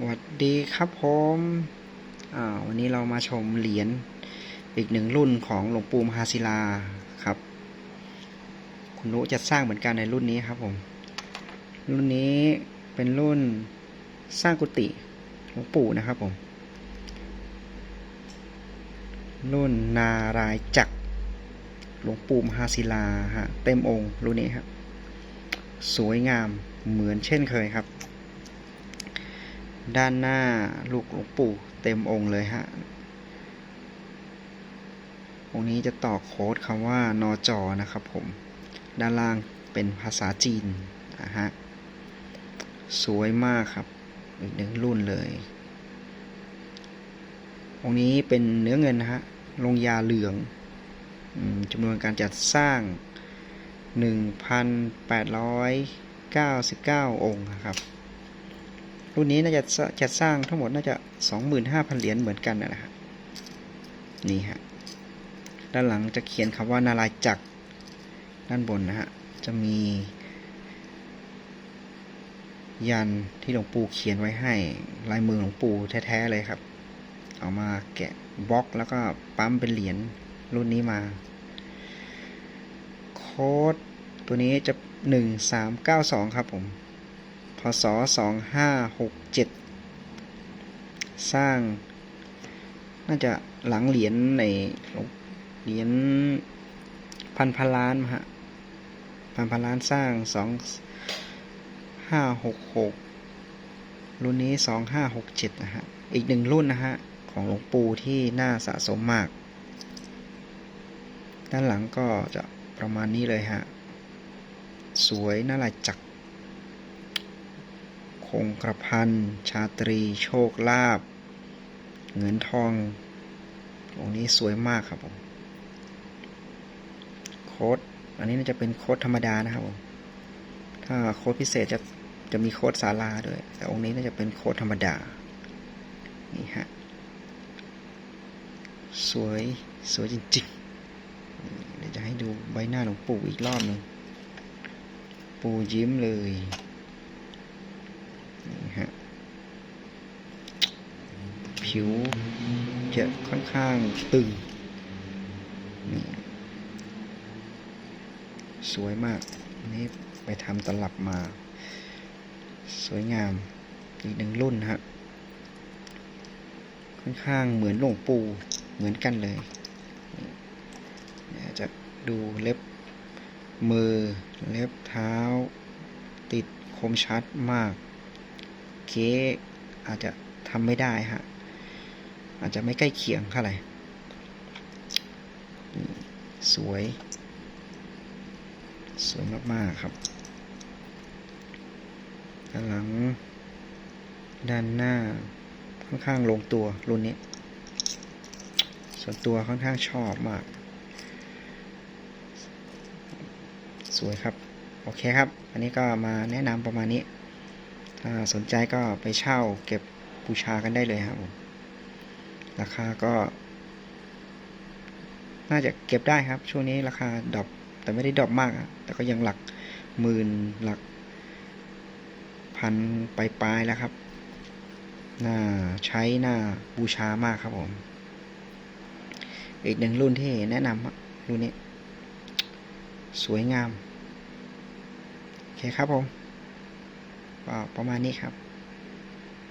สวัสดีครับผมวันนี้เรามาชมเหรียญอีกหนึ่งรุ่นของหลวงปู่มหาศิลาครับ คุณนุจะสร้างเหมือนกันในรุ่นนี้ครับผม รุ่นนี้เป็นรุ่นสร้างกุฏิหลวงปู่นะครับผม รุ่นนารายจักรหลวงปู่มหาศิลาฮะเต็มองค์รุ่นนี้ครับ สวยงามเหมือนเช่นเคยครับ ด้านหน้าลูกหลวงปู่เต็มองค์เลยฮะ องค์นี้จะต่อโค้ดคำว่านอจอนะครับผม ด้านล่างเป็นภาษาจีนนะฮะ สวยมากครับ อีกหนึ่งรุ่นเลย องค์นี้เป็นเนื้อเงินนะฮะ ลงยาเหลืองจำนวนการจัดสร้าง 1,899 องค์ครับ รุ่นนี้น่าจะสจะสร้างทั้งหมดน่าจะ 25,000 เหรียญเหมือนกันนะฮะนี่ฮะด้านหลังจะเขียนคำว่านารายจักรด้านบนนะฮะจะมี ยันที่หลวงปู่เขียนไว้ให้ลายมือหลวงปู่แท้ๆเลยครับ เอามาแกะบล็อกแล้วก็ปั๊มเป็นเหรียญรุ่นนี้มา โค้ดตัวนี้จะ 1392 ครับผม พศ 2567 สร้าง น่าจะหลังเหรียญในเหรียญพันพันล้านฮะพันพันล้านสร้างสองห้าหกหกรุ่นนี้สองห้าหกเจ็ดนะฮะ อีกหนึ่งรุ่นนะฮะ ของหลวงปู่ที่น่าสะสมมาก ด้านหลังก็จะประมาณนี้เลยฮะ สวยน่าลายจัก คงกระพันชาตรี โชคลาภเงินทององค์นี้สวยมากครับผมโค้ดอันนี้น่าจะเป็นโค้ดธรรมดานะครับผมถ้าโค้ดพิเศษจะจะมีโค้ดศาลาด้วย แต่องค์นี้น่าจะเป็นโค้ดธรรมดานี่ฮะสวยสวยจริงๆเดี๋ยวจะให้ดูใบหน้าหลวงปู่อีกรอบหนึ่งปู่ยิ้มเลย นี่ฮะผิวจะค่อนข้างตึงนี่สวยมากนนี้ไปทำตลับมา สวยงามอีกหนึ่งรุ่นฮะค่อนข้างเหมือนหลวงปู่เหมือนกันเลยจะดูเล็บมือเล็บเท้า ติดคมชัดมาก เค้กอาจจะทำไม่ได้ฮะ อาจจะไม่ใกล้เคียงเท่าไหร่นี่สวย สวยมาก ๆ ครับ ด้านหลัง ด้านหน้า ค่อนข้างลงตัวรุ่นนี้ ส่วนตัวค่อนข้างชอบมาก สวยครับ โอเคครับ อันนี้ก็มาแนะนำประมาณนี้ สนใจก็ไปเช่าเก็บบูชากันได้เลยครับผมราคาก็ น่าจะเก็บได้ครับ ช่วงนี้ราคาดรอปแต่ไม่ได้ดรอปมากแต่ก็ยังหลักหมื่นหลัก พันปลายๆแล้วครับน่าใช้น่าบูชามากครับผม อีกหนึ่งรุ่นที่แนะนำรุ่นนี้ สวยงาม โอเคครับผม ประมาณนี้ครับ